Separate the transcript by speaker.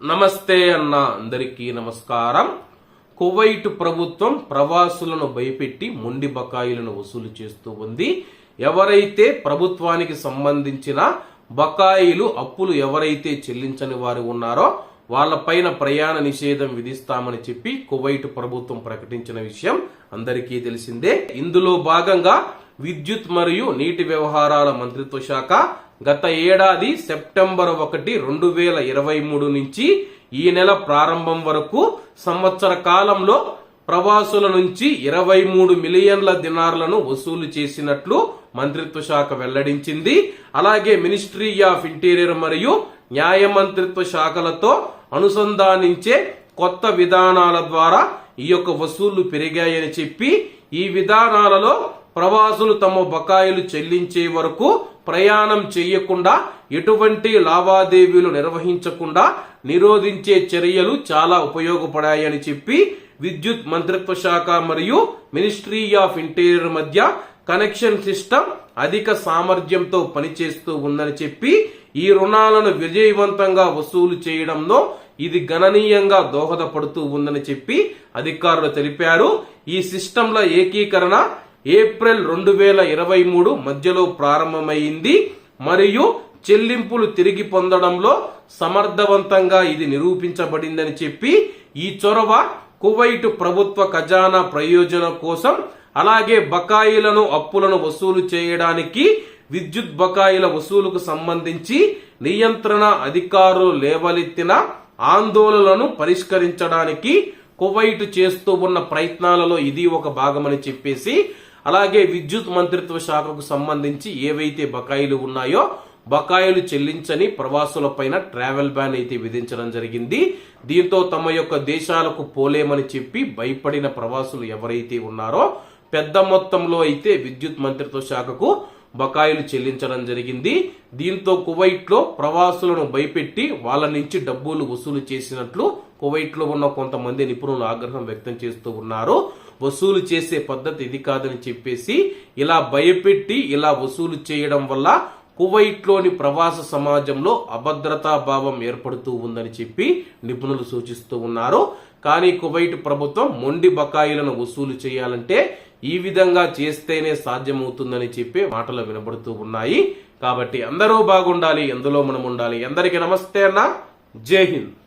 Speaker 1: నమస్తే అన్న అందరికీ నమస్కారం. కువైట్ ప్రభుత్వం ప్రవాసులను భయపెట్టి మొండి బకాయిలను వసూలు చేస్తూ ఉంది. ఎవరైతే ప్రభుత్వానికి సంబంధించిన బకాయిలు అప్పులు ఎవరైతే చెల్లించని వారు ఉన్నారో వాళ్ళపైన ప్రయాణ నిషేధం విధిస్తామని చెప్పి కువైట్ ప్రభుత్వం ప్రకటించిన విషయం అందరికీ తెలిసిందే. ఇందులో భాగంగా విద్యుత్ మరియు నీటి వ్యవహారాల మంత్రిత్వ శాఖ గత ఏడాది సెప్టెంబర్ ఒకటి రెండు వేల ఇరవై మూడు నుంచి ఈ నెల ప్రారంభం వరకు సంవత్సర కాలంలో ప్రవాసుల నుంచి ఇరవై మూడు మిలియన్ల దినార్లను వసూలు చేసినట్లు మంత్రిత్వ శాఖ వెల్లడించింది. అలాగే మినిస్ట్రీ ఆఫ్ ఇంటీరియర్ మరియు న్యాయ మంత్రిత్వ శాఖలతో అనుసంధానించే కొత్త విధానాల ద్వారా ఈ యొక్క వసూళ్ళు పెరిగాయని చెప్పి ఈ విధానాలలో ప్రవాసులు తమ బకాయిలు చెల్లించే వరకు ప్రయాణం చేయకుండా ఎటువంటి లావాదేవీలు నిర్వహించకుండా నిరోధించే చర్యలు చాలా ఉపయోగపడాయని చెప్పి విద్యుత్ మంత్రిత్వ శాఖ మరియు మినిస్ట్రీ ఆఫ్ ఇంటీరియర్ మధ్య కనెక్షన్ సిస్టమ్ అధిక సామర్థ్యంతో పనిచేస్తూ ఉందని చెప్పి ఈ రుణాలను విజయవంతంగా వసూలు చేయడంలో ఇది గణనీయంగా దోహదపడుతూ ఉందని చెప్పి అధికారులు తెలిపారు. ఈ సిస్టంల ఏకీకరణ ఏప్రిల్ రెండు వేల ఇరవై మూడు మధ్యలో ప్రారంభమైంది. మరియు చెల్లింపులు తిరిగి పొందడంలో సమర్థవంతంగా ఇది నిరూపించబడిందని చెప్పి ఈ చొరవ కువైట్ ప్రభుత్వ ఖజానా ప్రయోజనం కోసం అలాగే బకాయిలను అప్పులను వసూలు చేయడానికి విద్యుత్ బకాయిల వసూలుకు సంబంధించి నియంత్రణ అధికారులు లేవలెత్తిన ఆందోళనలను పరిష్కరించడానికి కువైట్ చేస్తూ ఉన్న ప్రయత్నాలలో ఇది ఒక భాగమని చెప్పేసి అలాగే విద్యుత్ మంత్రిత్వ శాఖకు సంబంధించి ఏవైతే బకాయిలు ఉన్నాయో బకాయిలు చెల్లించని ప్రవాసులపైన ట్రావెల్ బ్యాన్ అయితే విధించడం జరిగింది. దీంతో తమ యొక్క దేశాలకు పోలేమని చెప్పి భయపడిన ప్రవాసులు ఎవరైతే ఉన్నారో పెద్ద మొత్తంలో అయితే విద్యుత్ మంత్రిత్వ శాఖకు బకాయిలు చెల్లించడం జరిగింది. దీంతో కువైట్లో ప్రవాసులను భయపెట్టి వాళ్ళ నుంచి డబ్బులు వసూలు చేసినట్లు కువైట్లో ఉన్న కొంతమంది నిపుణులు ఆగ్రహం వ్యక్తం చేస్తూ ఉన్నారు. వసూలు చేసే పద్ధతి ఇది కాదని చెప్పేసి ఇలా భయపెట్టి ఇలా వసూలు చేయడం వల్ల కువైట్లోని ప్రవాస సమాజంలో అభద్రతా భావం ఏర్పడుతూ ఉందని చెప్పి నిపుణులు సూచిస్తూ ఉన్నారు. కానీ కువైట్ ప్రభుత్వం మొండి బకాయిలను వసూలు చేయాలంటే ఈ విధంగా చేస్తేనే సాధ్యమవుతుందని చెప్పి మాటలు వినబడుతూ ఉన్నాయి. కాబట్టి అందరూ బాగుండాలి ఎందులో మనం ఉండాలి. అందరికీ నమస్తే అన్న. జై హింద్.